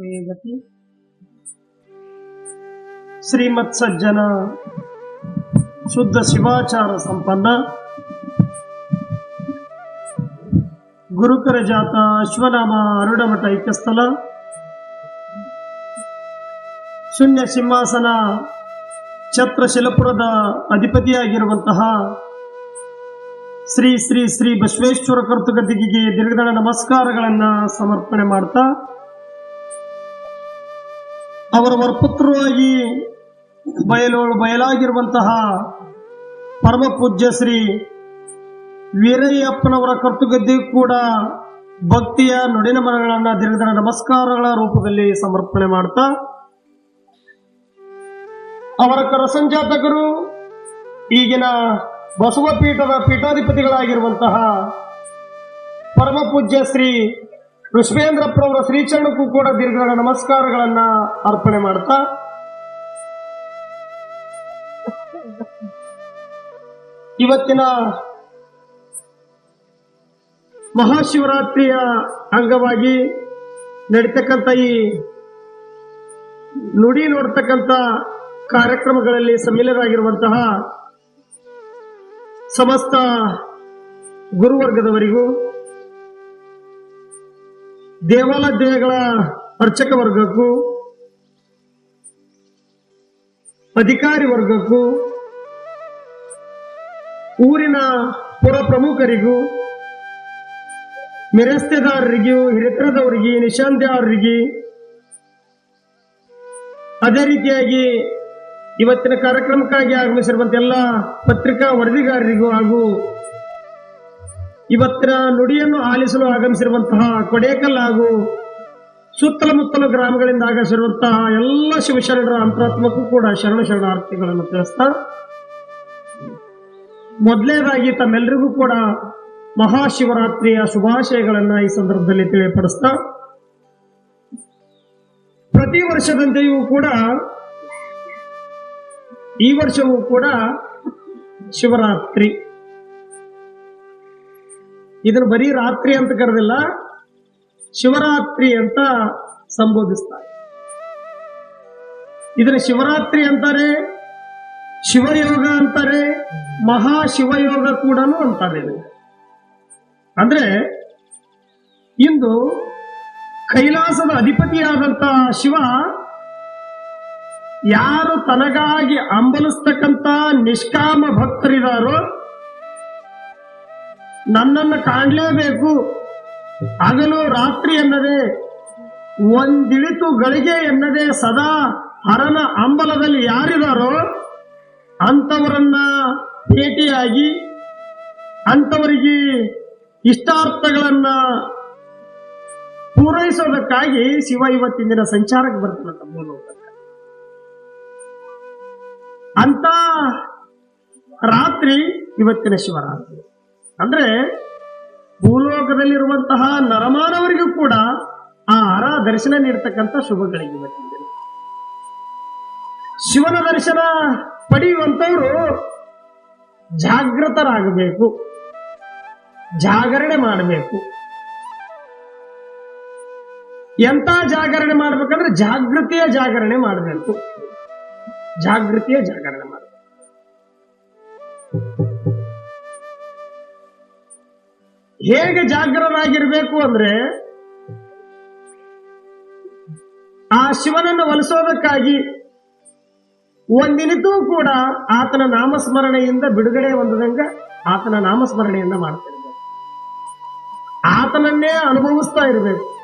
ವೇಗತಿ ಶ್ರೀಮತ್ ಸಜ್ಜನ ಶುದ್ಧ ಶಿವಾಚಾರ ಸಂಪನ್ನ ಗುರುಕರ ಜಾತ ಅಶ್ವನಾಮ ಅರುಡಮಠ ಐಕ್ಯಸ್ಥಲ ಶೂನ್ಯ ಸಿಂಹಾಸನ ಛತ್ರ ಶಿಲಪುರದ ಅಧಿಪತಿಯಾಗಿರುವಂತಹ ಶ್ರೀ ಶ್ರೀ ಶ್ರೀ ಬಸವೇಶ್ವರ ಕರ್ತುಗದ್ದಿಗೆ ದೀರ್ಘದಳ ನಮಸ್ಕಾರಗಳನ್ನ ಸಮರ್ಪಣೆ ಮಾಡ್ತಾ ಅವರ ಪುತ್ರರಾಗಿ ಬಯಲು ಬಯಲಾಗಿರುವಂತಹ ಪರಮ ಪೂಜ್ಯ ಶ್ರೀ ವೀರಯ್ಯಪ್ಪನವರ ಕರ್ತುಗದ್ದೆ ಕೂಡ ಭಕ್ತಿಯ ನುಡಿನ ಮರಗಳನ್ನು ದಿನದಿನ ನಮಸ್ಕಾರಗಳ ರೂಪದಲ್ಲಿ ಸಮರ್ಪಣೆ ಮಾಡ್ತಾ, ಅವರ ಕರಸಂಜಾತಕರು ಈಗಿನ ಬಸವ ಪೀಠದ ಪೀಠಾಧಿಪತಿಗಳಾಗಿರುವಂತಹ ಪರಮ ಪೂಜ್ಯ ಶ್ರೀ ಋಷಭೇಂದ್ರಪ್ಪನವರ ಶ್ರೀಚರಣಕ್ಕೂ ಕೂಡ ದೀರ್ಘ ನಮಸ್ಕಾರಗಳನ್ನ ಅರ್ಪಣೆ ಮಾಡ್ತಾ. ಇವತ್ತಿನ ಮಹಾಶಿವರಾತ್ರಿಯ ಅಂಗವಾಗಿ ನಡೀತಕ್ಕಂಥ ಈ ನುಡಿ ನೋಡ್ತಕ್ಕಂಥ ಕಾರ್ಯಕ್ರಮಗಳಲ್ಲಿ ಸಮ್ಮಿಲರಾಗಿರುವಂತಹ ಸಮಸ್ತ ಗುರುವರ್ಗದವರಿಗೂ ದೇವಾಲಯಗಳ ಅರ್ಚಕ ವರ್ಗಕ್ಕೂ, ಅಧಿಕಾರಿ ವರ್ಗಕ್ಕೂ, ಊರಿನ ಪುರ ಪ್ರಮುಖರಿಗೂ, ಮಿರಸ್ತೆದಾರರಿಗೂ, ಹಿರಿತರದವರಿಗೆ ನಿಶಾಂತ್ಯವರಿಗೆ ಅದೇ ರೀತಿಯಾಗಿ ಇವತ್ತಿನ ಕಾರ್ಯಕ್ರಮಕ್ಕಾಗಿ ಆಗಮಿಸಿರುವಂತ ಎಲ್ಲ ಪತ್ರಿಕಾ ವರದಿಗಾರರಿಗೂ ಹಾಗೂ ಇವತ್ತಿನ ನುಡಿಯನ್ನು ಆಲಿಸಲು ಆಗಮಿಸಿರುವಂತಹ ಕೊಡೇಕಲ್ ಹಾಗೂ ಸುತ್ತಲ ಮುತ್ತಲ ಗ್ರಾಮಗಳಿಂದ ಆಗಮಿಸಿರುವಂತಹ ಎಲ್ಲ ಶಿವಶರಣರ ಅಂತರಾತ್ಮಕ್ಕೂ ಕೂಡ ಶರಣ ಶರಣಾರ್ಥಿಗಳನ್ನು ತಿಳಿಸ್ತಾ ಮೊದಲನೇದಾಗಿ ತಮ್ಮೆಲ್ಲರಿಗೂ ಕೂಡ ಮಹಾಶಿವರಾತ್ರಿಯ ಶುಭಾಶಯಗಳನ್ನ ಈ ಸಂದರ್ಭದಲ್ಲಿ ತಿಳಿಯಪಡಿಸ್ತಾ, ಪ್ರತಿ ವರ್ಷದಂತೆಯೂ ಕೂಡ, ಈ ವರ್ಷವೂ ಕೂಡ ಶಿವರಾತ್ರಿ. ಇದನ್ನು ಬರೀ ರಾತ್ರಿ ಅಂತ ಕರೆದಿಲ್ಲ, ಶಿವರಾತ್ರಿ ಅಂತ ಸಂಬೋಧಿಸ್ತಾರೆ ಇದನ್ನ ಶಿವರಾತ್ರಿ ಅಂತಾರೆ, ಶಿವಯೋಗ ಅಂತಾರೆ, ಮಹಾಶಿವಯೋಗ ಕೂಡ ಅಂತಾರೆ. ಅಂದ್ರೆ, ಇಂದು ಕೈಲಾಸದ ಅಧಿಪತಿಯಾದಂತ ಶಿವ ಯಾರು ತನಗಾಗಿ ಅಂಬಲಿಸ್ತಕ್ಕಂತ ನಿಷ್ಕಾಮ ಭಕ್ತರಿದಾರೋ ನನ್ನನ್ನು ಕಾಣಲೇಬೇಕು ಹಗಲು ರಾತ್ರಿ ಎನ್ನದೆ, ಒಂದಿಳಿತು ಗಳಿಗೆ ಎನ್ನದೆ ಸದಾ ಹರನ ಅಂಬಲದಲ್ಲಿ ಯಾರಿದಾರೋ ಅಂಥವರನ್ನ ಭೇಟಿಯಾಗಿ ಅಂಥವರಿಗೆ ಇಷ್ಟಾರ್ಥಗಳನ್ನ ಪೂರೈಸೋದಕ್ಕಾಗಿ ಶಿವ ಇವತ್ತಿನ ದಿನ ಸಂಚಾರಕ್ಕೆ ಬರ್ತಾನಂತ ಮೂಲೋಕಕ್ಕೆ ಅಂತ ರಾತ್ರಿ ಇವತ್ತಿನ ಶಿವರಾತ್ರಿ. ಅಂದ್ರೆ ಭೂಲೋಕದಲ್ಲಿರುವಂತಹ ನರಮಾನವರಿಗೂ ಕೂಡ ಆ ಅರ ದರ್ಶನ ನೀಡ್ತಕ್ಕಂಥ ಶುಭಗಳಿಗೆ ಬಂದಿದೆ ಶಿವನ ದರ್ಶನ ಪಡೆಯುವಂತವರು ಜಾಗೃತರಾಗಬೇಕು ಜಾಗರಣೆ ಮಾಡಬೇಕು. ಎಂತ ಜಾಗರಣೆ ಮಾಡ್ಬೇಕಂದ್ರೆ ಜಾಗೃತಿಯ ಜಾಗರಣೆ ಮಾಡಬೇಕು. ಜಾಗೃತಿಯ ಜಾಗರಣೆ ಹೇಗೆ ಜಾಗರನಾಗಿರ್ಬೇಕು ಅಂದ್ರೆ ಆ ಶಿವನನ್ನು ಒಲಿಸೋದಕ್ಕಾಗಿ ಒಂದಿನಿತೂ ಕೂಡ ಆತನ ನಾಮಸ್ಮರಣೆಯಿಂದ ಬಿಡುಗಡೆ ಹೊಂದದಂಗ ಆತನ ನಾಮಸ್ಮರಣೆಯನ್ನ ಮಾಡ್ತಾ ಇರ್ಬೇಕು ಆತನನ್ನೇ ಅನುಭವಿಸ್ತಾ ಇರಬೇಕು.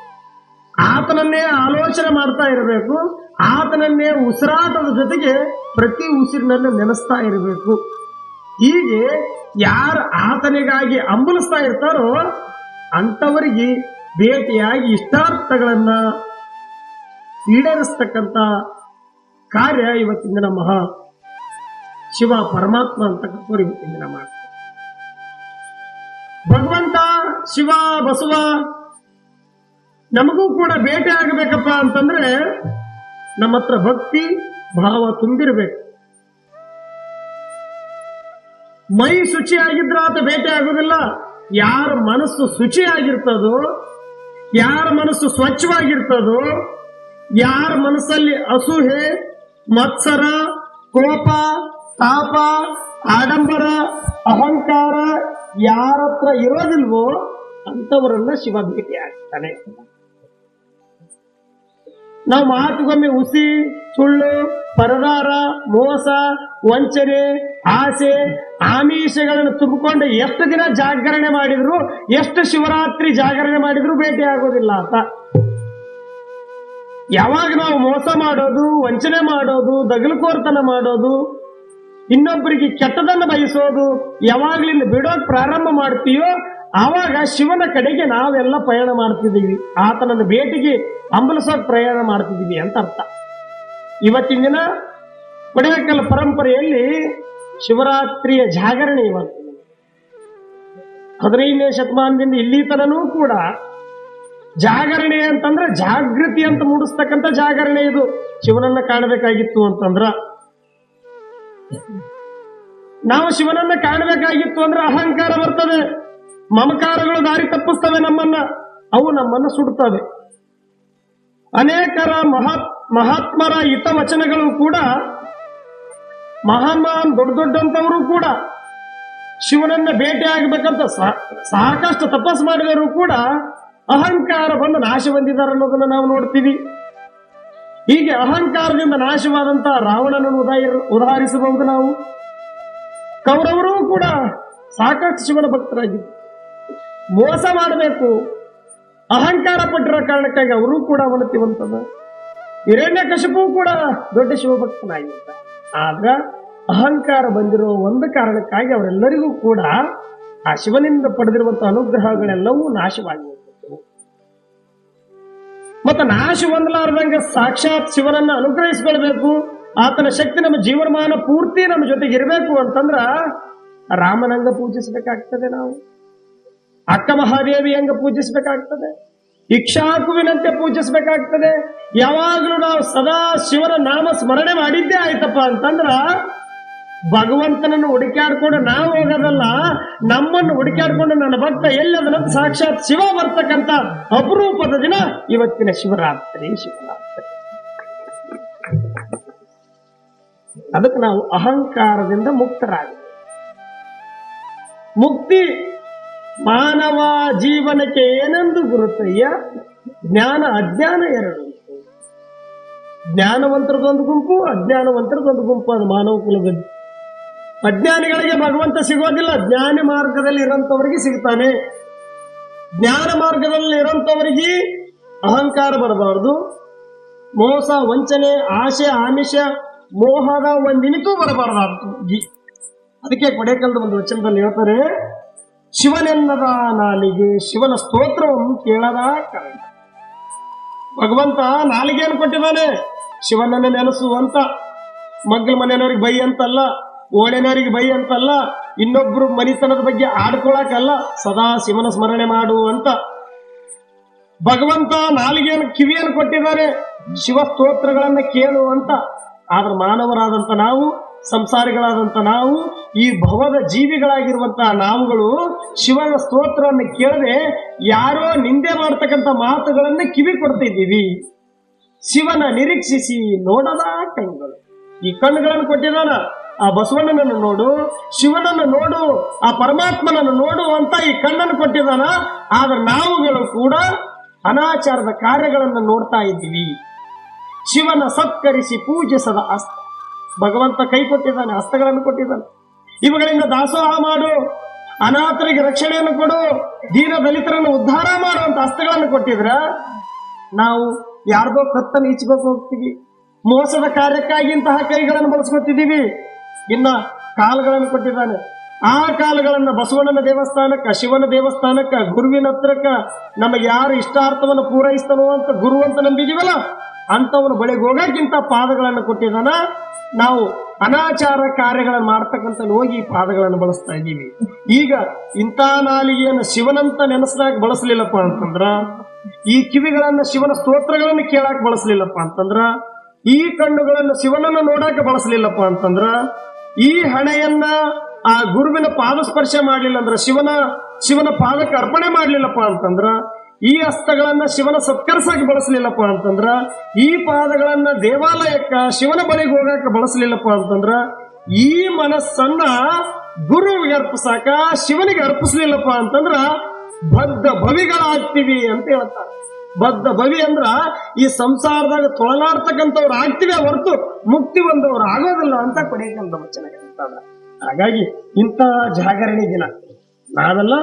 ಆತನನ್ನೇ ಆಲೋಚನೆ ಮಾಡ್ತಾ ಇರಬೇಕು. ಆತನನ್ನೇ ಉಸಿರಾಟದ ಜೊತೆಗೆ ಪ್ರತಿ ಉಸಿರಿನಲ್ಲೂ ನೆನೆಸ್ತಾ ಇರಬೇಕು. ಹೀಗೆ ಯಾರು ಆತನಿಗಾಗಿ ಅಂಬಲಿಸ್ತಾ ಇರ್ತಾರೋ ಅಂತವರಿಗೆ ಭೇಟಿಯಾಗಿ ಇಷ್ಟಾರ್ಥಗಳನ್ನ ಈಡೇರಿಸ್ತಕ್ಕಂಥ ಕಾರ್ಯ ಇವತ್ತಿನ ದಿನ ಮಹಾ ಶಿವ ಪರಮಾತ್ಮ ಅಂತಕ್ಕಂಥವ್ರು ಇವತ್ತಿನ ದಿನ ಮಾಡ್ತಾರೆ. ಭಗವಂತ, ಶಿವ, ಬಸವ ನಮಗೂ ಕೂಡ ಭೇಟಿ ಆಗಬೇಕಪ್ಪ ಅಂತಂದ್ರೆ ನಮ್ಮ ಹತ್ರ ಭಕ್ತಿ, ಭಾವ ತುಂಬಿರ್ಬೇಕು. ಮೈ ಶುಚಿಯಾಗಿದ್ರೆ ಆತ ಭೇಟಿ ಆಗೋದಿಲ್ಲ. ಯಾರ ಮನಸ್ಸು ಶುಚಿಯಾಗಿರ್ತದೋ, ಯಾರ ಮನಸ್ಸು ಸ್ವಚ್ಛವಾಗಿರ್ತದೋ, ಯಾರ ಮನಸ್ಸಲ್ಲಿ ಅಸೂಹೆ, ಮತ್ಸರ, ಕೋಪ, ತಾಪ, ಆಡಂಬರ, ಅಹಂಕಾರ ಯಾರತ್ರ ಇರೋದಿಲ್ವೋ ಅಂತವರನ್ನ ಶಿವ ಭೇಟಿ ಆಗ್ತಾನೆ. ನಾವು ಮಾತುಗೊಮ್ಮೆ ಉಸಿ, ಸುಳ್ಳು ಪರದಾರ ಮೋಸ, ವಂಚನೆ, ಆಸೆ, ಆಮಿಷಗಳನ್ನು ತುಂಬಿಕೊಂಡು ಎಷ್ಟು ದಿನ ಜಾಗರಣೆ ಮಾಡಿದ್ರು, ಎಷ್ಟು ಶಿವರಾತ್ರಿ ಜಾಗರಣೆ ಮಾಡಿದ್ರು ಭೇಟಿ ಆಗೋದಿಲ್ಲ ಅಂತ. ಯಾವಾಗ ನಾವು ಮೋಸ ಮಾಡೋದು, ವಂಚನೆ ಮಾಡೋದು, ದಗಲುಕೋರ್ತನ ಮಾಡೋದು, ಇನ್ನೊಬ್ಬರಿಗೆ ಕೆಟ್ಟದನ್ನು ಬಯಸೋದು ಯಾವಾಗ್ಲಿಂದ ಬಿಡೋಕ್ ಪ್ರಾರಂಭ ಮಾಡ್ತೀಯೋ, ಆವಾಗ ಶಿವನ ಕಡೆಗೆ ನಾವೆಲ್ಲ ಪ್ರಯಾಣ ಮಾಡ್ತಿದ್ದೀವಿ. ಆತನನ್ನು ಭೇಟಿಗೆ ಹಂಬಲಿಸೋಕೆ ಪ್ರಯಾಣ ಮಾಡ್ತಿದ್ದೀವಿ ಅಂತ ಅರ್ಥ. ಇವತ್ತಿನ ದಿನ ಕೊಡೇಕಲ್ ಪರಂಪರೆಯಲ್ಲಿ ಶಿವರಾತ್ರಿಯ ಜಾಗರಣೆ ಇವತ್ತು. ಹದಿನೈದನೇ ಶತಮಾನದಿಂದ ಇಲ್ಲಿ ತನನೂ ಕೂಡ ಜಾಗರಣೆ ಅಂತಂದ್ರೆ ಜಾಗೃತಿ ಅಂತ ಮೂಡಿಸ್ತಕ್ಕಂಥ ಜಾಗರಣೆ ಇದು. ಶಿವನನ್ನ ಕಾಣಬೇಕಾಗಿತ್ತು ಅಂತಂದ್ರ. ನಾವು ಶಿವನನ್ನ ಕಾಣಬೇಕಾಗಿತ್ತು ಅಂದ್ರೆ ಅಹಂಕಾರ ಬರ್ತದೆ. ಮಮಕಾರಗಳು ದಾರಿ ತಪ್ಪಿಸ್ತವೆ ನಮ್ಮನ್ನ. ಅವು ನಮ್ಮನ್ನ ಸುಡ್ತವೆ. ಅನೇಕರ ಮಹಾತ್ ಮಹಾತ್ಮರ ಹಿತ ವಚನಗಳು ಕೂಡ ಮಹಾನ್ ಮಹಾನ್ ದೊಡ್ಡ ದೊಡ್ಡಂತವರು ಕೂಡ, ಶಿವನನ್ನ ಭೇಟಿ ಆಗಬೇಕಂತ ಸಾಕಷ್ಟು ತಪಸ್ ಮಾಡಿದರೂ ಕೂಡ ಅಹಂಕಾರ ಬಂದು ನಾಶ ಹೊಂದಿದ್ದಾರೆ ಅನ್ನೋದನ್ನ ನಾವು ನೋಡ್ತೀವಿ. ಹೀಗೆ ಅಹಂಕಾರದಿಂದ ನಾಶವಾದಂತ ರಾವಣನನ್ನು ಉದಾಹರ, ಉದಾಹರಿಸಬಹುದು ನಾವು. ಕೌರವರು ಕೂಡ ಸಾಕಷ್ಟು ಶಿವನ ಭಕ್ತರಾಗಿದ್ದರು ಮೋಸ ಮಾಡಬೇಕು. ಅಹಂಕಾರ ಪಟ್ಟಿರೋ ಕಾರಣಕ್ಕಾಗಿ ಅವರು ಕೂಡ ಅವನತಿವಂತದ ಹಿರಣ್ಯ ಕಶಪು ಕೂಡ ದೊಡ್ಡ ಶಿವಭಕ್ತನಾಗಿದ್ದ. ಆದ್ರ ಅಹಂಕಾರ ಬಂದಿರೋ ಒಂದು ಕಾರಣಕ್ಕಾಗಿ ಅವರೆಲ್ಲರಿಗೂ ಕೂಡ ಆ ಶಿವನಿಂದ ಪಡೆದಿರುವಂತಹ ಅನುಗ್ರಹಗಳೆಲ್ಲವೂ ನಾಶವಾಗಿ ಮತ್ತ ಮತ್ತೆ ನಾಶ ಹೊಂದಲಾರ್ದಂಗ ಸಾಕ್ಷಾತ್ ಶಿವನನ್ನ ಅನುಗ್ರಹಿಸಿಕೊಳ್ಬೇಕು, ಆತನ ಶಕ್ತಿ ನಮ್ಮ ಜೀವನಮಾನ ಪೂರ್ತಿ ನಮ್ಮ ಜೊತೆಗೆ ಇರಬೇಕು ಅಂತಂದ್ರ ರಾಮನಂಗ ಪೂಜಿಸಬೇಕಾಗ್ತದೆ ನಾವು. ಅಕ್ಕ ಮಹಾದೇವಿ ಹಂಗ ಪೂಜಿಸಬೇಕಾಗ್ತದೆ? ಇಕ್ಷಾಕುವಿನಂತೆ ಪೂಜಿಸಬೇಕಾಗ್ತದೆ. ಯಾವಾಗಲೂ ನಾವು ಸದಾ ಶಿವನ ನಾಮ ಸ್ಮರಣೆ ಮಾಡಿದ್ದೇ ಆಯ್ತಪ್ಪ ಅಂತಂದ್ರ, ಭಗವಂತನನ್ನು ಹುಡುಕ್ಯಾಡ್ಕೊಂಡು ನಾವು ಹೋಗೋದಲ್ಲ, ನಮ್ಮನ್ನು ಹುಡುಕ್ಯಾಡ್ಕೊಂಡು ನನ್ನ ಭಕ್ತ ಎಲ್ಲದನ್ನಂತ ಸಾಕ್ಷಾತ್ ಶಿವ ಬರ್ತಕ್ಕಂತ ಅಪರೂಪದ ದಿನ ಇವತ್ತಿನ ಶಿವರಾತ್ರಿ ಶಿವರಾತ್ರಿ. ಅದಕ್ಕೆ ನಾವು ಅಹಂಕಾರದಿಂದ ಮುಕ್ತರಾಗಿ. ಮುಕ್ತಿ ಮಾನವ ಜೀವನಕ್ಕೆ ಏನೆಂದು ಗುರುತಯ್ಯ? ಜ್ಞಾನ, ಅಜ್ಞಾನ ಎರಡು. ಜ್ಞಾನವಂತರದೊಂದು ಗುಂಪು, ಅಜ್ಞಾನವಂತರದೊಂದು ಗುಂಪು, ಅದು ಮಾನವ ಕುಲದಲ್ಲಿ. ಅಜ್ಞಾನಿಗಳಿಗೆ ಭಗವಂತ ಸಿಗೋದಿಲ್ಲ ಜ್ಞಾನ ಮಾರ್ಗದಲ್ಲಿ ಇರೋಂಥವರಿಗೆ ಸಿಗ್ತಾನೆ. ಜ್ಞಾನ ಮಾರ್ಗದಲ್ಲಿ ಇರೋಂಥವರಿಗೆ ಅಹಂಕಾರ ಬರಬಾರದು. ಮೋಸ, ವಂಚನೆ ಆಶೆ ಆಮಿಷ, ಮೋಹದ ಒಂದಿನಿತೂ ಬರಬಾರದು ಅದಕ್ಕೆ ಕೊಡೇಕಾಲದ ಒಂದು ವಚನದಲ್ಲಿ ಹೇಳ್ತಾರೆ ಶಿವನೆನ್ನದ ನಾಲಿಗೆ ಶಿವನ ಸ್ತೋತ್ರವನ್ನು ಕೇಳದ ಕಾರಣ ಭಗವಂತ ನಾಲಿಗೆಯನ್ನು ಕೊಟ್ಟಿದ್ದಾನೆ. ಶಿವನನ್ನು ನೆನೆಸುವಂತ. ಮಗ್ಲ ಮನೆಯವ್ರಿಗೆ ಬೈ ಅಂತಲ್ಲ ಓಣೆನವರಿಗೆ ಬೈ ಅಂತಲ್ಲ, ಇನ್ನೊಬ್ರು ಮನಿತನದ ಬಗ್ಗೆ ಆಡ್ಕೊಳಕಲ್ಲ, ಸದಾ ಶಿವನ ಸ್ಮರಣೆ ಮಾಡು ಅಂತ. ಭಗವಂತ ನಾಲಿಗೆಯನ್ನು, ಕಿವಿಯನ್ನು ಕೊಟ್ಟಿದ್ದಾರೆ. ಶಿವ ಸ್ತೋತ್ರಗಳನ್ನ ಕೇಳು ಅಂತ. ಆದ್ರೆ ಮಾನವರಾದಂತ ನಾವು ಸಂಸಾರಿಗಳಾದಂತ ನಾವು, ಈ ಭವದ ಜೀವಿಗಳಾಗಿರುವಂತಹ ನಾವುಗಳು ಶಿವನ ಸ್ತೋತ್ರವನ್ನು ಕೇಳದೆ ಯಾರೋ ನಿಂದೆ ಮಾಡ್ತಕ್ಕಂಥ ಮಾತುಗಳನ್ನು ಕಿವಿ ಕೊಡ್ತಿದ್ದೀವಿ. ಶಿವನ ನಿರೀಕ್ಷಿಸಿ ನೋಡದ ಕಣ್ಣುಗಳು. ಈ ಕಣ್ಣುಗಳನ್ನು ಕೊಟ್ಟಿದ್ದಾನ, ಆ ಬಸವಣ್ಣನನ್ನು ನೋಡು, ಶಿವನನ್ನು ನೋಡು, ಆ ಪರಮಾತ್ಮನನ್ನು ನೋಡು ಅಂತ ಈ ಕಣ್ಣನ್ನು ಕೊಟ್ಟಿದ್ದಾನ. ಆದ್ರೆ ನಾವುಗಳು ಕೂಡ ಅನಾಚಾರದ ಕಾರ್ಯಗಳನ್ನು ನೋಡ್ತಾ ಇದ್ದೀವಿ. ಶಿವನ ಸತ್ಕರಿಸಿ ಪೂಜಿಸದ ಅಸ್ತ ಭಗವಂತ ಕೈ ಕೊಟ್ಟಿದ್ದಾನೆ, ಹಸ್ತಗಳನ್ನು ಕೊಟ್ಟಿದ್ದಾನೆ. ಇವುಗಳಿಂದ ದಾಸೋಹ ಮಾಡು, ಅನಾಥರಿಗೆ ರಕ್ಷಣೆಯನ್ನು ಕೊಡು, ದೀನ ದಲಿತರನ್ನು ಉದ್ಧಾರ ಮಾಡುವಂತ ಹಸ್ತಗಳನ್ನು ಕೊಟ್ಟಿದ್ರ, ನಾವು ಯಾರ್ದೋ ಕತ್ತನ್ನು ಈಚ್ಬೇಕು ಹೋಗ್ತೀವಿ. ಮೋಸದ ಕಾರ್ಯಕ್ಕಾಗಿ ಇಂತಹ ಕೈಗಳನ್ನು ಬಳಸ್ಕೊತಿದ್ದೀವಿ. ಇನ್ನ ಕಾಲುಗಳನ್ನು ಕೊಟ್ಟಿದ್ದಾನೆ. ಆ ಕಾಲುಗಳನ್ನ ಬಸವಣ್ಣನ ದೇವಸ್ಥಾನಕ್ಕ, ಶಿವನ ದೇವಸ್ಥಾನಕ್ಕ, ಗುರುವಿನ ಹತ್ರಕ್ಕ ನಮಗೆ ಯಾರು ಇಷ್ಟಾರ್ಥವನ್ನು ಪೂರೈಸ್ತಾನೋ ಅಂತ ಗುರು ಅಂತ ನಂಬಿದೀವಲ್ಲ? ಅಂತವನ ಬಳಿಗೆ ಹೋಗಕ್ಕಿಂತ ಪಾದಗಳನ್ನು ಕೊಟ್ಟಿದ್ದಾನ. ನಾವು ಅನಾಚಾರ ಕಾರ್ಯಗಳನ್ನು ಮಾಡ್ತಕ್ಕಂಥ ಹೋಗಿ ಪಾದಗಳನ್ನು ಬಳಸ್ತಾ ಇದ್ದೀವಿ. ಈಗ ಇಂಥ ನಾಲಿಗೆಯನ್ನು ಶಿವನಂತ ನೆನೆಸ್ದಾಗ ಬಳಸಲಿಲ್ಲಪ್ಪ ಅಂತಂದ್ರ, ಈ ಕಿವಿಗಳನ್ನ ಶಿವನ ಸ್ತೋತ್ರಗಳನ್ನು ಕೇಳಾಕ ಬಳಸಲಿಲ್ಲಪ್ಪ ಅಂತಂದ್ರ, ಈ ಕಣ್ಣುಗಳನ್ನು ಶಿವನನ್ನ ನೋಡಾಕ ಬಳಸಲಿಲ್ಲಪ್ಪ ಅಂತಂದ್ರ, ಈ ಹಣೆಯನ್ನ ಆ ಗುರುವಿನ ಪಾದ ಸ್ಪರ್ಶ ಮಾಡ್ಲಿಲ್ಲ ಅಂದ್ರ ಶಿವನ ಶಿವನ ಪಾದಕ್ಕೆ ಅರ್ಪಣೆ ಮಾಡ್ಲಿಲ್ಲಪ್ಪ ಅಂತಂದ್ರ ಈ ಹಸ್ತಗಳನ್ನ ಶಿವನ ಸತ್ಕರ್ಸಾಗಿ ಬಳಸಲಿಲ್ಲಪ್ಪ ಅಂತಂದ್ರ, ಈ ಪಾದಗಳನ್ನ ದೇವಾಲಯಕ್ಕ, ಶಿವನ ಬಳಿಗೆ ಹೋಗಕ್ಕೆ ಬಳಸಲಿಲ್ಲಪ್ಪ ಅಂತಂದ್ರ, ಈ ಮನಸ್ಸನ್ನ ಗುರುವಿಗೆ ಅರ್ಪಿಸಾಕ ಶಿವನಿಗೆ ಅರ್ಪಿಸ್ಲಿಲ್ಲಪ್ಪ ಅಂತಂದ್ರ, ಬದ್ಧ ಭವಿಗಳಾಗ್ತೀವಿ ಅಂತ ಹೇಳ್ತಾರೆ. ಬದ್ಧ ಭವಿ ಅಂದ್ರ, ಈ ಸಂಸಾರದಾಗ ತೊಳಲಾಡ್ತಕ್ಕಂಥವ್ರು ಆಗ್ತೀವಿ ಹೊರತು ಮುಕ್ತಿ ಬಂದವ್ರು ಆಗೋದಿಲ್ಲ ಅಂತ ಕೊನೆಗಂದ ವಚನ ಹಾಗಾಗಿ ಇಂಥ ಜಾಗರಣೆ ದಿನ. ನಾವೆಲ್ಲ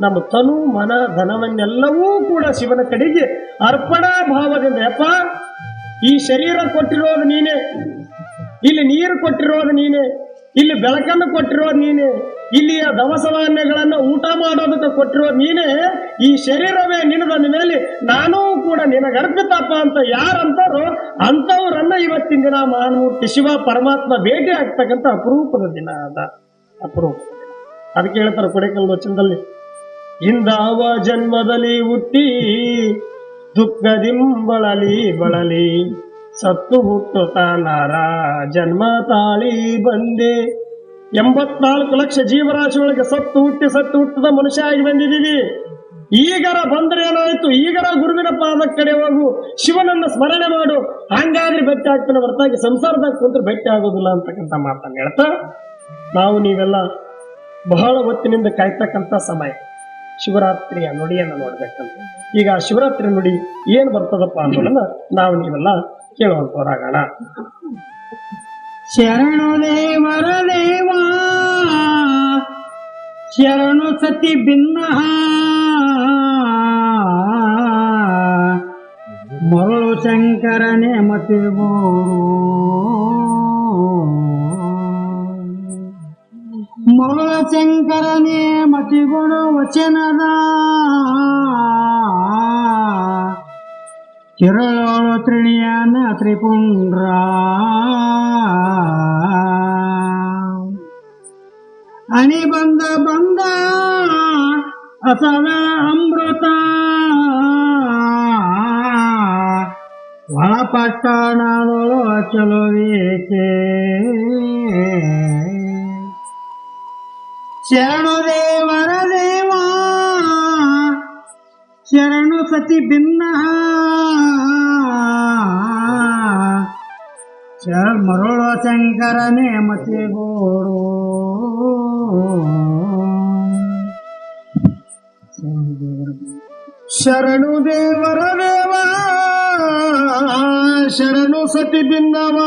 ನಮ್ಮ ತನು, ಮನ, ಧನವನ್ನೆಲ್ಲವೂ ಕೂಡ ಶಿವನ ಕಡೆಗೆ ಅರ್ಪಣಾ ಭಾವದಿಂದ, ಯಪ್ಪ, ಈ ಶರೀರ ಕೊಟ್ಟಿರೋದು ನೀನೇ, ಇಲ್ಲಿ ನೀರು ಕೊಟ್ಟಿರೋದು ನೀನೇ, ಇಲ್ಲಿ ಬೆಳಕನ್ನು ಕೊಟ್ಟಿರೋದು ನೀನೇ, ಇಲ್ಲಿಯ ದವಸ ಧಾನ್ಯಗಳನ್ನ ಊಟ ಮಾಡೋದಕ್ಕೆ ಕೊಟ್ಟಿರೋ ನೀನೇ, ಈ ಶರೀರವೇ ನಿನದ ಮೇಲೆ ನಾನೂ ಕೂಡ ನಿನಗರ್ಪಿತಪ್ಪ ಅಂತ ಯಾರಂತಾರೋ ಅಂಥವ್ರನ್ನ ಇವತ್ತಿನ ದಿನ ಮಹಾನ್ಮೂರ್ತಿ ಶಿವ ಪರಮಾತ್ಮ ಭೇಟಿ ಆಗ್ತಕ್ಕಂಥ ಅಪರೂಪದ ದಿನ ಅದ. ಅಪರೂಪ. ಅದಕ್ಕೆ ಹೇಳ್ತಾರೆ ಕೊಡೆಕಲ್ ವಚನದಲ್ಲಿ ಇಂದಾವ ಜನ್ಮದಲ್ಲಿ ಹುಟ್ಟಿ ದುಃಖದಿಂಬಳಲಿ ಬಳಲಿ. ಸತ್ತು ಹುಟ್ಟು ತಾನಾರ ಜನ್ಮ ತಾಳಿ ಬಂದೆ. ಎಂಬತ್ನಾಲ್ಕು ಲಕ್ಷ ಜೀವರಾಶಿಯೊಳಗೆ ಸತ್ತು ಹುಟ್ಟಿ ಸತ್ತು ಹುಟ್ಟದ ಮನುಷ್ಯ ಆಗಿ ಬಂದಿದ್ದೀವಿ. ಈಗರ ಬಂದ್ರೆ ಏನಾಯ್ತು? ಈಗರ ಗುರುವಿನ ಪಾದ ಕಡೆ ಹೋಗು. ಶಿವನನ್ನ ಸ್ಮರಣೆ ಮಾಡು. ಹಂಗಾದ್ರೆ ಭೇಟಿ ಆಗ್ತಾನೆ ಹೊರತಾಗಿ ಸಂಸಾರದಾಗ ಕುಂತ್ರೆ ಭೇಟಿ ಆಗೋದಿಲ್ಲ ಅಂತಕ್ಕಂಥ ಮಾತನ್ನ ಹೇಳ್ತಾ, ನಾವು ನೀವೆಲ್ಲ ಬಹಳ ಹೊತ್ತಿನಿಂದ ಕಾಯ್ತಕ್ಕಂಥ ಸಮಯ. ಶಿವರಾತ್ರಿಯ ನುಡಿಯನ್ನು ನೋಡ್ಬೇಕಂತ. ಈಗ ಶಿವರಾತ್ರಿ ನುಡಿ ಏನು ಬರ್ತದಪ್ಪ ಅನ್ನೋದನ್ನ ನಾವು ನೀವೆಲ್ಲ ಕೇಳುವಂತವರಾಗೋಣ ಶರಣು ದೇವರ ದೇವ ಶರಣು ಸತಿ ಭಿನ್ನ, ಮರಳು ಶಂಕರನೇ మొగల శంకరనే మతిగుడు వచ్చినదా? చిరలోడు త్రిణియాన త్రిపుండ్రా? అని బంద బంద అసద అమృత. వల పట్టణాలలో చెలువేకే ಶರಣು ದೇವರ ದೇವ ಶರಣು ಸತಿ ಭಿನ್ನ. ಮರುಳು ಶಂಕರ ಶಂಕರನೇ ಮತಿಗೋಡು ಶರಣು ದೇವರ ದೇವ, ಶರಣು ಸತಿ ಭಿನ್ನವ.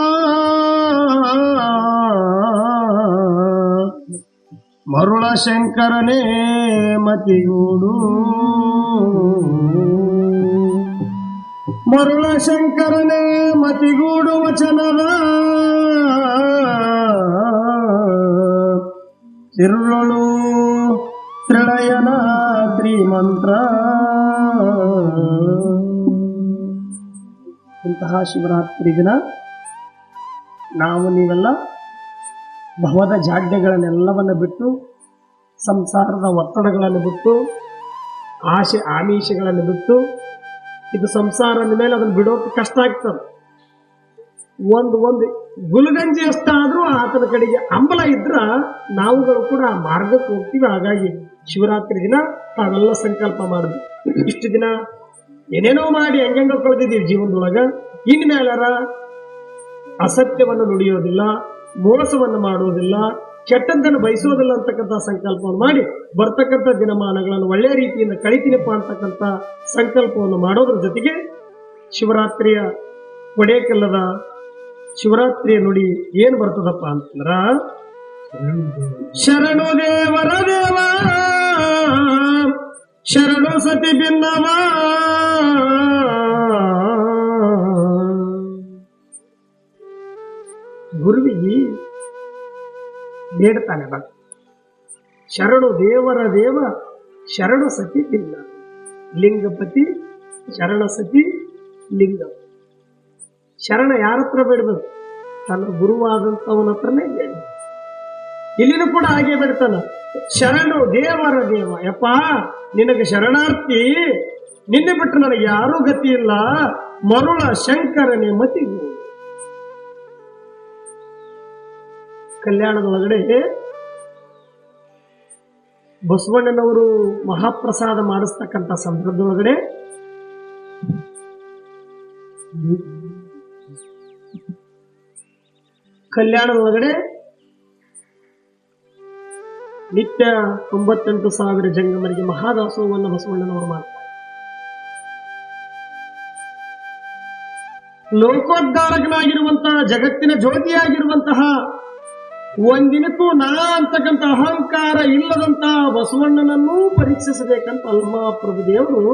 ಮರುಳ ಶಂಕರನೇ ಮತಿಗೂಡು ಮರುಳ ಶಂಕರನೇ ಮತಿಗೂಡು ವಚನದ ತಿರುಳಳು ತ್ರಿಳಯನ ತ್ರಿಮಂತ್ರ. ಇಂತಹ ಶಿವರಾತ್ರಿ ದಿನ ನಾವು ನೀವೆಲ್ಲ ಭವದ ಜಾಡ್ಯಗಳನ್ನೆಲ್ಲವನ್ನು ಬಿಟ್ಟು, ಸಂಸಾರದ ಒತ್ತಡಗಳನ್ನು ಬಿಟ್ಟು, ಆಶೆ ಆಮಿಷಗಳನ್ನು ಬಿಟ್ಟು, ಇದು ಸಂಸಾರ ಮೇಲೆ ಅದನ್ನು ಬಿಡೋಕೆ ಕಷ್ಟ ಆಗ್ತದೆ. ಒಂದು ಒಂದು ಗುಲ್ಗಂಜಿ ಅಷ್ಟಾದರೂ ಆತನ ಕಡೆಗೆ ಅಂಬಲ ಇದ್ರ ನಾವುಗಳು ಕೂಡ ಆ ಮಾರ್ಗಕ್ಕೆ ಹೋಗ್ತೀವಿ. ಹಾಗಾಗಿ ಶಿವರಾತ್ರಿ ದಿನ ತಾವೆಲ್ಲ ಸಂಕಲ್ಪ ಮಾಡಿದ್ವಿ ಇಷ್ಟು ದಿನ ಏನೇನೋ ಮಾಡಿ ಹೆಂಗೆಂಗೋ ಕಳೆದಿದ್ದೀವಿ ಜೀವನದೊಳಗ. ಇನ್ಮೇಲಾರ ಅಸತ್ಯವನ್ನು ನುಡಿಯೋದಿಲ್ಲ. ಮೋಸವನ್ನು ಮಾಡುವುದಿಲ್ಲ, ಕೆಟ್ಟದ್ದನ್ನು ಬಯಸೋದಿಲ್ಲ ಅಂತಕ್ಕಂಥ ಸಂಕಲ್ಪವನ್ನು ಮಾಡಿ ಬರ್ತಕ್ಕಂಥ ದಿನಮಾನಗಳನ್ನು ಒಳ್ಳೆಯ ರೀತಿಯಿಂದ ಕಳಿತೀನಪ್ಪ ಅಂತಕ್ಕಂಥ ಸಂಕಲ್ಪವನ್ನು ಮಾಡೋದ್ರ ಜೊತೆಗೆ ಶಿವರಾತ್ರಿಯ ಕೊಡೇಕಲ್ಲದ ಶಿವರಾತ್ರಿಯ ನುಡಿ ಏನು ಬರ್ತದಪ್ಪ ಅಂತಂದ್ರ, ಶರಣು ದೇವರ ದೇವ ಶರಣು ಸತಿ ಭಿನ್ನವ ಬೇಡ್ತಾನೆ ಭಕ್ತ ಶರಣು ದೇವರ ದೇವ, ಶರಣ ಸತಿ ಲಿಂಗ ಲಿಂಗಪತಿ, ಶರಣ ಸತಿ, ಲಿಂಗ. ಶರಣ ಯಾರ ಹತ್ರ ಬೇಡಬೇಕು? ತನ್ನ ಗುರುವಾದಂಥವನ ಹತ್ರನೇ ಬೇಡ. ಇಲ್ಲಿನೂ ಕೂಡ ಹಾಗೆ ಬಿಡ್ತಾನ. ಶರಣು ದೇವರ ದೇವ, ಯಪ್ಪ, ನಿನಗೆ ಶರಣಾರ್ಥಿ. ನಿನ್ನೆ ಬಿಟ್ಟು ನನಗೆ ಯಾರೂ ಗತಿ ಇಲ್ಲ. ಮರುಳ ಶಂಕರನೇ ಮತಿಗೂ. ಕಲ್ಯಾಣದೊಳಗಡೆ ಬಸವಣ್ಣನವರು ಮಹಾಪ್ರಸಾದ ಮಾಡಿಸ್ತಕ್ಕಂಥ ಸಂದರ್ಭದೊಳಗಡೆ ಕಲ್ಯಾಣದೊಳಗಡೆ ನಿತ್ಯ ತೊಂಬತ್ತೆಂಟು ಸಾವಿರ ಜಂಗಮರಿಗೆ ಮಹಾದಾಸೋಹವನ್ನು ಬಸವಣ್ಣನವರು ಮಾಡ್ತಾರೆ. ಲೋಕೋದ್ಧಾರಕನಾಗಿರುವಂತಹ ಜಗತ್ತಿನ ಜ್ಯೋತಿಯಾಗಿರುವಂತಹ ಒಂದಿನಕ್ಕೂ ನಾ ಅಂತಕ್ಕಂಥ ಅಹಂಕಾರ ಇಲ್ಲದಂತಹ ಬಸವಣ್ಣನನ್ನೂ ಪರೀಕ್ಷಿಸಬೇಕಂತ ಅಲ್ಮಾಪ್ರಭು ಪ್ರಭುದೇವರು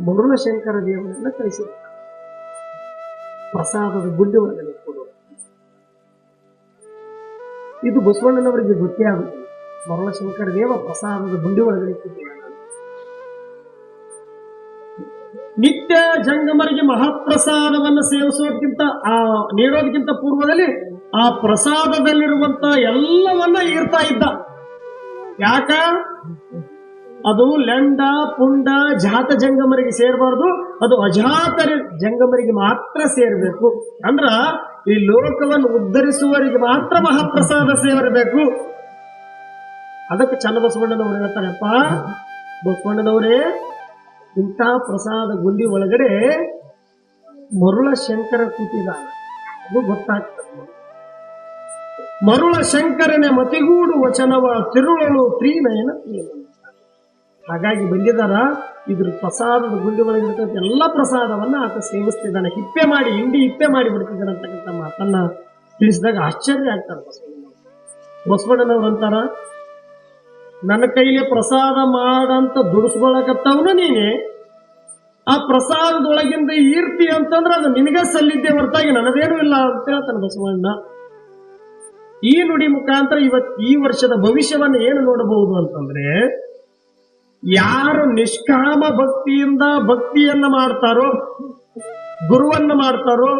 ಮರುಳ ಶಂಕರ ದೇವರನ್ನ ಕಳಿಸಿದ ಪ್ರಸಾದದ ಗುಡ್ಡವನ್ನು ಕೊಡು ಇದು ಬಸವಣ್ಣನವರಿಗೆ ಗೊತ್ತೇ ಆಗುತ್ತೆ ಮರುಳ ಶಂಕರ ದೇವ ಪ್ರಸಾದದ ಗುಂಡಿ ಒಳಗಡೆ ನಿತ್ಯ ಜಂಗಮರಿಗೆ ಮಹಾಪ್ರಸಾದವನ್ನು ಸೇವಿಸೋದಕ್ಕಿಂತ ಆ ನೀಡೋದಕ್ಕಿಂತ ಪೂರ್ವದಲ್ಲಿ ಆ ಪ್ರಸಾದದಲ್ಲಿರುವಂತ ಎಲ್ಲವನ್ನ ಈರ್ತಾ ಇದ್ದ. ಯಾಕ? ಅದು ಲೆಂಡ, ಪುಂಡ, ಜಾತ ಜಂಗಮರಿಗೆ ಸೇರಬಾರ್ದು. ಅದು ಅಜಾತ ಜಂಗಮರಿಗೆ ಮಾತ್ರ ಸೇರಬೇಕು. ಅಂದ್ರ ಈ ಲೋಕವನ್ನು ಉದ್ಧರಿಸುವವರಿಗೆ ಮಾತ್ರ ಮಹಾಪ್ರಸಾದ ಸೇರಬೇಕು. ಅದಕ್ಕೆ ಚನ್ನಬಸವಣ್ಣನವರು ಹೇಳ್ತಾರಪ್ಪ ಬಸವಣ್ಣನವರೇ ಇಂತಹ ಪ್ರಸಾದ ಗುಂಡಿ ಒಳಗಡೆ ಮರುಳ ಶಂಕರ ಕೂತಿದ ಅದು ಗೊತ್ತಾಗ್ತದೆ. ಮರುಳ ಶಂಕರನೆ ಮತಿಗೂಡು ವಚನವ ತಿರುಳಲು ತ್ರೀನಯನ. ಹಾಗಾಗಿ ಬಂದಿದ್ದಾರ ಇದ್ರ ಪ್ರಸಾದದ ಗುಂಡಿ ಒಳಗಿರ್ತಕ್ಕಂಥ ಎಲ್ಲ ಪ್ರಸಾದವನ್ನ ಆತ ಸೇವಿಸ್ತಿದ್ದಾನೆ. ಹಿಪ್ಪೆ ಮಾಡಿ, ಹಿಂಡಿ ಹಿಪ್ಪೆ ಮಾಡಿ ಬಿಡ್ತಿದ್ದಾನೆ ಅಂತಕ್ಕಂಥ ಮಾತನ್ನ ತಿಳಿಸಿದಾಗ ಆಶ್ಚರ್ಯ ಆಗ್ತಾರೆ. ಬಸವಣ್ಣನವರು ಅಂತಾರ, ನನ್ನ ಕೈಲಿ ಪ್ರಸಾದ ಮಾಡಂತ ದುಡಿಸ್ಕೊಳಕತ್ತವನು ನೀನೆ? ಆ ಪ್ರಸಾದದೊಳಗಿಂದ ಈರ್ತಿ ಅಂತಂದ್ರೆ ಅದು ನಿನಗೆ ಸಲ್ಲಿದ್ದೆ ಹೊರತಾಗಿ ನನಗೇನು ಇಲ್ಲ ಅಂತ ಹೇಳ್ತಾನೆ ಬಸವಣ್ಣ. ಈ ನುಡಿ ಮುಖಾಂತರ ಇವತ್ ಈ ವರ್ಷದ ಭವಿಷ್ಯವನ್ನು ಏನು ನೋಡಬಹುದು ಅಂತಂದ್ರೆ, ಯಾರು ನಿಷ್ಕಾಮ ಭಕ್ತಿಯಿಂದ ಭಕ್ತಿಯನ್ನ ಮಾಡ್ತಾರೋ, ಗುರುವನ್ನ ಮಾಡ್ತಾರೋ,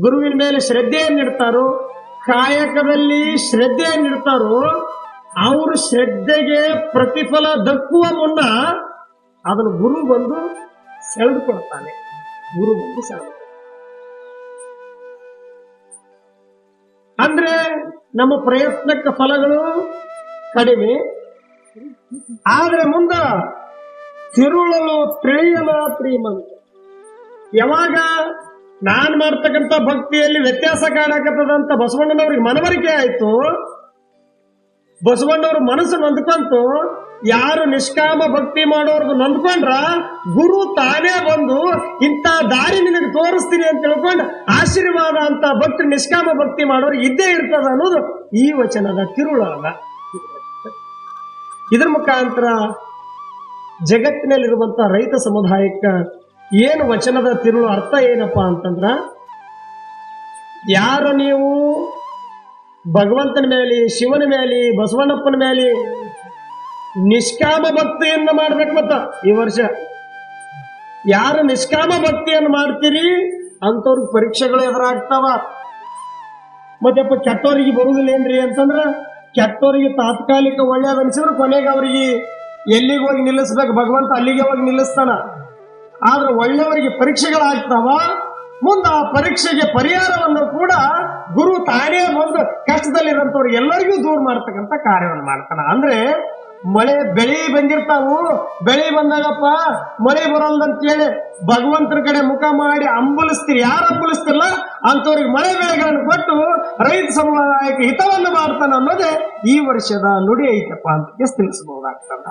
ಗುರುವಿನ ಮೇಲೆ ಶ್ರದ್ಧೆಯನ್ನಿಡ್ತಾರೋ ಕಾಯಕದಲ್ಲಿ ಶ್ರದ್ಧೆಯನ್ನಿಡ್ತಾರೋ ಅವರು ಶ್ರದ್ಧೆಗೆ ಪ್ರತಿಫಲ ದಕ್ಕುವ ಮುನ್ನ ಅದನ್ನು ಗುರು ಬಂದು ಸೆಳೆದುಕೊಡ್ತಾನೆ ಗುರು ಬಂದು ಸೆಳೆದು ಅಂದ್ರೆ ನಮ್ಮ ಪ್ರಯತ್ನಕ್ಕೆ ಫಲಗಳು ಕಡಿಮೆ. ಆದ್ರೆ ಮುಂದ ತಿರುಳಲು ತಿಳಿಯಲ ಪ್ರೀಮಂತ ಯಾವಾಗ ನಾನ್ ಮಾಡ್ತಕ್ಕಂಥ ಭಕ್ತಿಯಲ್ಲಿ ವ್ಯತ್ಯಾಸ ಕಾಣಕತ್ತದಂತ ಬಸವಣ್ಣನವ್ರಿಗೆ ಮನವರಿಕೆ ಆಯ್ತು. ಬಸವಣ್ಣವ್ರ ಮನಸ್ಸು ನೊಂದ್ಕಂತು, ಯಾರು ನಿಷ್ಕಾಮ ಭಕ್ತಿ ಮಾಡೋರ್ಗು ನೊಂದ್ಕೊಂಡ್ರ, ಗುರು ತಾನೇ ಬಂದು ಇಂಥ ದಾರಿ ನಿನಗೆ ತೋರಿಸ್ತೀನಿ ಅಂತ ತಿಳ್ಕೊಂಡು ಆಶೀರ್ವಾದ ಅಂತ ಭಕ್ತಿ ನಿಷ್ಕಾಮ ಭಕ್ತಿ ಮಾಡೋರು ಇದ್ದೇ ಇರ್ತದ ಅನ್ನೋದು ಈ ವಚನದ ತಿರುಳಾಗ ಇದ್ರ ಮುಖಾಂತರ ಜಗತ್ತಿನಲ್ಲಿರುವಂತ ರೈತ ಸಮುದಾಯಕ್ಕ ಏನು ವಚನದ ತಿರುಳು ಅರ್ಥ ಏನಪ್ಪಾ ಅಂತಂದ್ರ, ಯಾರು ನೀವು ಭಗವಂತನ ಮೇಲೆ, ಶಿವನ ಮೇಲೆ, ಬಸವಣ್ಣಪ್ಪನ ಮೇಲೆ ನಿಷ್ಕಾಮ ಭಕ್ತಿಯನ್ನು ಮಾಡ್ಬೇಕು ಮತ್ತ ಈ ವರ್ಷ. ಯಾರು ನಿಷ್ಕಾಮ ಭಕ್ತಿಯನ್ನು ಮಾಡ್ತೀರಿ ಅಂತವ್ರಿಗೆ ಪರೀಕ್ಷೆಗಳು ಎದುರಾಗ್ತಾವ. ಮತ್ತೆಪ್ಪ ಕೆಟ್ಟವರಿಗೆ ಬರುವುದಿಲ್ಲ ಏನ್ರಿ ಅಂತಂದ್ರ ಕೆಟ್ಟವರಿಗೆ ತಾತ್ಕಾಲಿಕ ಒಳ್ಳೇದು ಅನ್ಸಿದ್ರೆ ಕೊನೆಗೆ ಅವ್ರಿಗೆ ಎಲ್ಲಿಗೆ ಹೋಗಿ ನಿಲ್ಲಿಸ್ಬೇಕು? ಭಗವಂತ ಅಲ್ಲಿಗೆ ಹೋಗಿ ನಿಲ್ಲಿಸ್ತಾನ. ಆದ್ರೆ ಒಳ್ಳೆಯವರಿಗೆ ಪರೀಕ್ಷೆಗಳಾಗ್ತಾವ ಮುಂದೆ ಆ ಪರೀಕ್ಷೆಗೆ ಪರಿಹಾರವನ್ನು ಕೂಡ ಗುರು ತಾನೇ ಬಂದು ಕಷ್ಟದಲ್ಲಿರೋಂಥವ್ರಿಗೆ ಎಲ್ಲರಿಗೂ ದೂರ ಮಾಡ್ತಕ್ಕಂತ ಕಾರ್ಯವನ್ನು ಮಾಡ್ತಾನ. ಅಂದ್ರೆ ಮಳೆ ಬೆಳೆ ಬಂದಿರ್ತಾವು. ಬೆಳೆ ಬಂದಾಗಪ್ಪ ಮಳೆ ಬರಲ್ದಂತೇಳಿ ಭಗವಂತನ ಕಡೆ ಮುಖ ಮಾಡಿ ಅಂಬಲಿಸ್ತೀರಿ. ಯಾರು ಅಂಬಲಿಸ್ತಿರಲ್ಲ ಅಂತವ್ರಿಗೆ ಮಳೆ ಬೆಳೆಗಳನ್ನು ಕೊಟ್ಟು ರೈತ ಸಮುದಾಯಕ್ಕೆ ಹಿತವನ್ನು ಮಾಡ್ತಾನ ಅನ್ನೋದೇ ಈ ವರ್ಷದ ನುಡಿ ಐತಪ್ಪ ಅಂತ ತಿಳಿಸಬಹುದಾಗ್ತದ.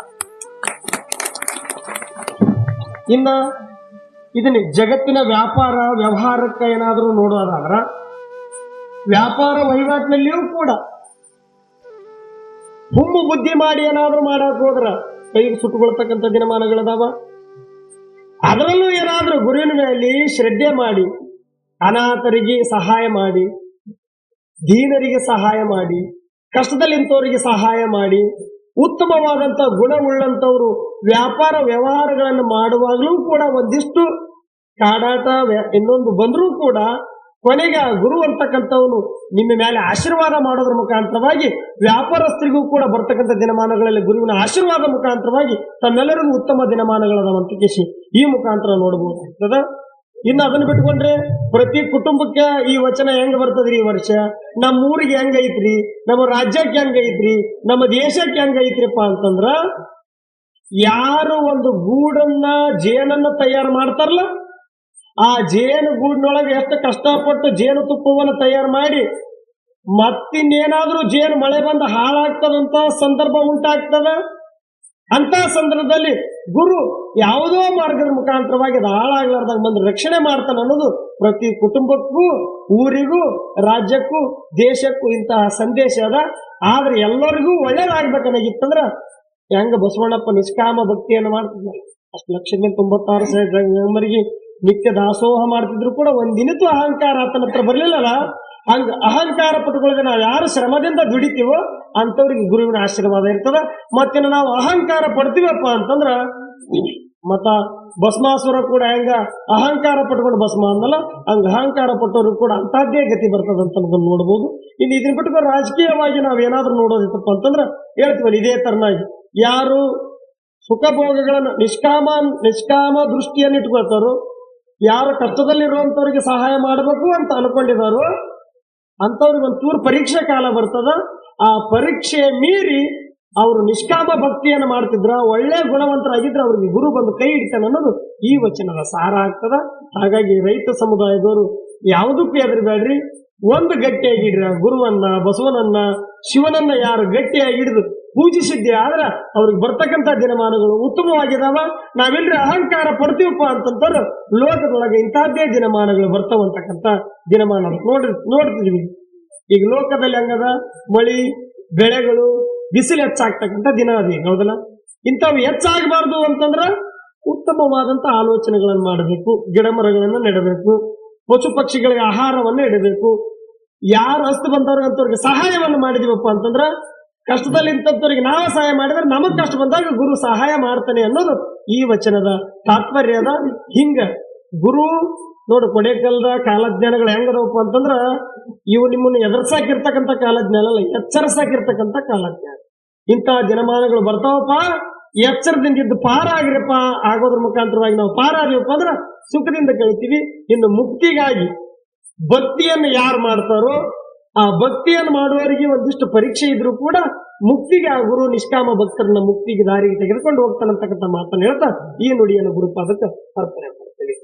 ಇನ್ನ ಇದನ್ನ ಜಗತ್ತಿನ ವ್ಯಾಪಾರ, ವ್ಯವಹಾರಕ್ಕೆ ಏನಾದರೂ ನೋಡೋದಾದ್ರ, ವ್ಯಾಪಾರ ವಹಿವಾಟಿನಲ್ಲಿಯೂ ಕೂಡ ಹುಮ್ಮು ಬುದ್ಧಿ ಮಾಡಿ ಏನಾದ್ರೂ ಮಾಡಕ್ ಹೋದ್ರ ಕೈಗೆ ಸುಟ್ಟುಕೊಳ್ತಕ್ಕಂಥ ದಿನಮಾನಗಳದಾವ. ಅದರಲ್ಲೂ ಏನಾದ್ರೂ ಗುರುವಿನ ಮೇಲೆ ಶ್ರದ್ಧೆ ಮಾಡಿ, ಅನಾಥರಿಗೆ ಸಹಾಯ ಮಾಡಿ, ದೀನರಿಗೆ ಸಹಾಯ ಮಾಡಿ, ಕಷ್ಟದಲ್ಲಿಂತವರಿಗೆ ಸಹಾಯ ಮಾಡಿ ಉತ್ತಮವಾದಂತ ಗುಣವುಳ್ಳಂತವರು ವ್ಯಾಪಾರ ವ್ಯವಹಾರಗಳನ್ನು ಮಾಡುವಾಗಲೂ ಕೂಡ ಒಂದಿಷ್ಟು ಕಾಡಾಟ ಇನ್ನೊಂದು ಬಂದರೂ ಕೂಡ ಕೊನೆಗೆ ಆ ಗುರು ಅಂತಕ್ಕಂಥವನು ನಿಮ್ಮ ಮೇಲೆ ಆಶೀರ್ವಾದ ಮಾಡೋದ್ರ ಮುಖಾಂತರವಾಗಿ ವ್ಯಾಪಾರಸ್ಥರಿಗೂ ಕೂಡ ಬರ್ತಕ್ಕಂಥ ದಿನಮಾನಗಳಲ್ಲಿ ಗುರುವಿನ ಆಶೀರ್ವಾದ ಮುಖಾಂತರವಾಗಿ ತಮ್ಮೆಲ್ಲರಿಗೂ ಉತ್ತಮ ದಿನಮಾನಗಳದಾವಂತ ಕೇಸಿ ಈ ಮುಖಾಂತರ ನೋಡಬಹುದಾಗ್ತದ ಇನ್ನು ಅದನ್ನ ಬಿಟ್ಕೊಂಡ್ರೆ ಪ್ರತಿ ಕುಟುಂಬಕ್ಕೆ ಈ ವಚನ ಹೆಂಗ್ ಬರ್ತದ್ರಿ ಈ ವರ್ಷ? ನಮ್ಮ ಊರಿಗೆ ಹೆಂಗ್ ಐತ್ರಿ? ನಮ್ಮ ರಾಜ್ಯಕ್ಕೆ ಹೆಂಗ್ ಐತ್ರಿ? ನಮ್ಮ ದೇಶಕ್ಕೆ ಹೆಂಗ್ ಐತ್ರಿಪ್ಪ ಅಂತಂದ್ರ ಯಾರು ಒಂದು ಗೂಡನ್ನ ಜೇನನ್ನ ತಯಾರು ಮಾಡ್ತಾರಲ್ಲ, ಆ ಜೇನು ಗೂಡಿನೊಳಗೆ ಎಷ್ಟು ಕಷ್ಟಪಟ್ಟು ಜೇನು ತುಪ್ಪವನ್ನು ತಯಾರು ಮಾಡಿ ಮತ್ತಿನ್ನೇನಾದ್ರೂ ಜೇನು ಮಳೆ ಬಂದು ಹಾಳಾಗ್ತದಂತ ಸಂದರ್ಭ ಉಂಟಾಗ್ತದ? ಅಂತ ಸಂದರ್ಭದಲ್ಲಿ ಗುರು ಯಾವುದೋ ಮಾರ್ಗದ ಮುಖಾಂತರವಾಗಿ ಅದು ಹಾಳಾಗ್ಲಾರ್ದಾಗ ಬಂದು ರಕ್ಷಣೆ ಮಾಡ್ತಾನೆ ಅನ್ನೋದು ಪ್ರತಿ ಕುಟುಂಬಕ್ಕೂ, ಊರಿಗೂ, ರಾಜ್ಯಕ್ಕೂ, ದೇಶಕ್ಕೂ ಇಂತಹ ಸಂದೇಶ ಅದ. ಆದ್ರೆ ಎಲ್ಲರಿಗೂ ಒಳ್ಳೇದಾಗ್ಬೇಕನ್ನಾಗಿತ್ತಂದ್ರ ಹೆಂಗ ಬಸವಣ್ಣಪ್ಪ ನಿಷ್ಕಾಮ ಭಕ್ತಿಯನ್ನು ಮಾಡ್ತಿದ್ದ ಅಷ್ಟು ಲಕ್ಷದ ತೊಂಬತ್ತಾರು ಸಾವಿರ ನಿತ್ಯ ದಾಸೋಹ ಮಾಡ್ತಿದ್ರು ಕೂಡ ಒಂದಿನಿತು ಅಹಂಕಾರ ಆತನ ಹತ್ರ ಬರ್ಲಿಲ್ಲಲ್ಲ. ಹಂಗ ಅಹಂಕಾರ ಪಟ್ಟುಕೊಳ್ಳದೆ ನಾವು ಯಾರು ಶ್ರಮದಿಂದ ದುಡಿತೀವೋ ಅಂತವ್ರಿಗೆ ಗುರುವಿನ ಆಶೀರ್ವಾದ ಇರ್ತದ. ಮತ್ತಿನ್ನು ನಾವು ಅಹಂಕಾರ ಪಡ್ತೀವಪ್ಪ ಅಂತಂದ್ರ, ಮತ್ತ ಭಸ್ಮಾಸುರ ಕೂಡ ಹೆಂಗ ಅಹಂಕಾರ ಪಟ್ಕೊಂಡು ಭಸ್ಮ ಅಂದಲ್ಲ, ಹಂಗ ಅಹಂಕಾರ ಪಟ್ಟವರು ಕೂಡ ಅಂತಹದ್ದೇ ಗತಿ ಬರ್ತದ ಅಂತ ನೋಡಬಹುದು ಇನ್ನು ಇದನ್ನ ಬಿಟ್ಕೊಂಡು ರಾಜಕೀಯವಾಗಿ ನಾವ್ ಏನಾದ್ರೂ ನೋಡೋದಿತ್ತಪ್ಪ ಅಂತಂದ್ರ ಹೇಳ್ತೀವಲ್ಲ ಇದೇ ತರನಾಗಿ. ಯಾರು ಸುಖ ಭೋಗಗಳನ್ನ ನಿಷ್ಕಾಮ ನಿಷ್ಕಾಮ ದೃಷ್ಟಿಯನ್ನು ಇಟ್ಕೊಳ್ತಾರೋ ಯಾರು ಕಷ್ಟದಲ್ಲಿರುವಂತವ್ರಿಗೆ ಸಹಾಯ ಮಾಡಬೇಕು ಅಂತ ಅನ್ಕೊಂಡಿದಾರೋ ಅಂತವ್ರಿಗೆ ಒಂದು ಚೂರು ಪರೀಕ್ಷೆ ಕಾಲ ಬರ್ತದ. ಆ ಪರೀಕ್ಷೆ ಮೀರಿ ಅವರು ನಿಷ್ಕಾಮ ಭಕ್ತಿಯನ್ನು ಮಾಡ್ತಿದ್ರ, ಒಳ್ಳೆ ಗುಣವಂತರಾಗಿದ್ರೆ ಅವ್ರಿಗೆ ಗುರು ಬಂದು ಕೈ ಹಿಡಿತಾನೆ ಅನ್ನೋದು ಈ ವಚನದ ಸಾರ ಆಗ್ತದ. ಹಾಗಾಗಿ ರೈತ ಸಮುದಾಯದವರು ಯಾವುದಕ್ಕೂ ಎದುರುಬೇಡ್ರಿ ಒಂದು ಗಟ್ಟಿಯಾಗಿಡ್ರಿ ಆ ಗುರುವನ್ನ, ಬಸವನನ್ನ, ಶಿವನನ್ನ ಯಾರು ಗಟ್ಟಿಯಾಗಿ ಹಿಡಿದು ಪೂಜಿಸಿದ್ದೆ, ಆದ್ರೆ ಅವ್ರಿಗೆ ಬರ್ತಕ್ಕಂಥ ದಿನಮಾನಗಳು ಉತ್ತಮವಾಗಿದಾವ. ನಾವೆಲ್ರಿ ಅಹಂಕಾರ ಪಡ್ತೀವಪ್ಪ ಅಂತಂತಾರೆ ಲೋಕದೊಳಗೆ ಇಂತಹದ್ದೇ ದಿನಮಾನಗಳು ಬರ್ತವಂತಕ್ಕಂಥ ದಿನಮಾನ ನೋಡಿ ನೋಡ್ತಿದ್ವಿ. ಈಗ ಲೋಕದಲ್ಲಿ ಹಂಗದ, ಮಳಿ, ಬೆಳೆಗಳು, ಬಿಸಿಲು ಹೆಚ್ಚಾಗ್ತಕ್ಕಂಥ ದಿನ ಅದೇ ಹೌದಲ್ಲ? ಇಂಥವು ಹೆಚ್ಚಾಗಬಾರ್ದು ಅಂತಂದ್ರೆ ಉತ್ತಮವಾದಂಥ ಆಲೋಚನೆಗಳನ್ನು ಮಾಡಬೇಕು ಗಿಡ ಮರಗಳನ್ನು ನೆಡಬೇಕು, ಪಶು ಪಕ್ಷಿಗಳಿಗೆ ಆಹಾರವನ್ನು ಇಡಬೇಕು. ಯಾರು ಹಸ್ತು ಬಂದವ್ರಿಗೆ ಅಂತವ್ರಿಗೆ ಸಹಾಯವನ್ನು ಮಾಡಿದೀವಪ್ಪ ಅಂತಂದ್ರ ಕಷ್ಟದಲ್ಲಿ ಇಂಥವ್ರಿಗೆ ನಾವು ಸಹಾಯ ಮಾಡಿದ್ರೆ ನಮಗ್ ಕಷ್ಟ ಬಂದಾಗ ಗುರು ಸಹಾಯ ಮಾಡ್ತಾನೆ ಅನ್ನೋದು ಈ ವಚನದ ತಾತ್ಪರ್ಯದ ಹಿಂಗ. ಗುರು ನೋಡು ಕೊಡೆಕಲ್ದ ಕಾಲಜ್ಞಾನಗಳು ಹೆಂಗದವಪ್ಪ ಅಂತಂದ್ರ ಇವು ನಿಮ್ಮನ್ನು ಎದುರ್ಸಾಕಿರ್ತಕ್ಕಂಥ ಕಾಲಜ್ಞಾನ ಅಲ್ಲ, ಎಚ್ಚರಿಸಾಕಿರ್ತಕ್ಕಂಥ ಕಾಲಜ್ಞಾನ. ಇಂತಹ ದಿನಮಾನಗಳು ಬರ್ತಾವಪ್ಪ, ಎಚ್ಚರದಿಂದ ಇದ್ದು ಪಾರಾಗಿರಪ್ಪ, ಆಗೋದ್ರ ಮುಖಾಂತರವಾಗಿ ನಾವು ಪಾರಾದಿವಪ್ಪ ಅಂದ್ರ ಸುಖದಿಂದ ಕೇಳ್ತೀವಿ. ಇನ್ನು ಮುಕ್ತಿಗಾಗಿ ಭಕ್ತಿಯನ್ನು ಯಾರು ಮಾಡ್ತಾರೋ ಆ ಭಕ್ತಿಯನ್ನು ಮಾಡುವವರಿಗೆ ಒಂದಿಷ್ಟು ಪರೀಕ್ಷೆ ಇದ್ರೂ ಕೂಡ ಮುಕ್ತಿಗೆ ಆ ಗುರು ನಿಷ್ಕಾಮ ಭಕ್ತರನ್ನ ಮುಕ್ತಿಗೆ ದಾರಿಗೆ ತೆಗೆದುಕೊಂಡು ಹೋಗ್ತಾನಂತಕ್ಕಂಥ ಮಾತನ್ನು ಹೇಳ್ತಾ ಈ ನುಡಿಯನ್ನು ಗುರುಪಾದಕ್ಕೆ ಅರ್ಪಣೆ ಮಾಡ್ತೀವಿ.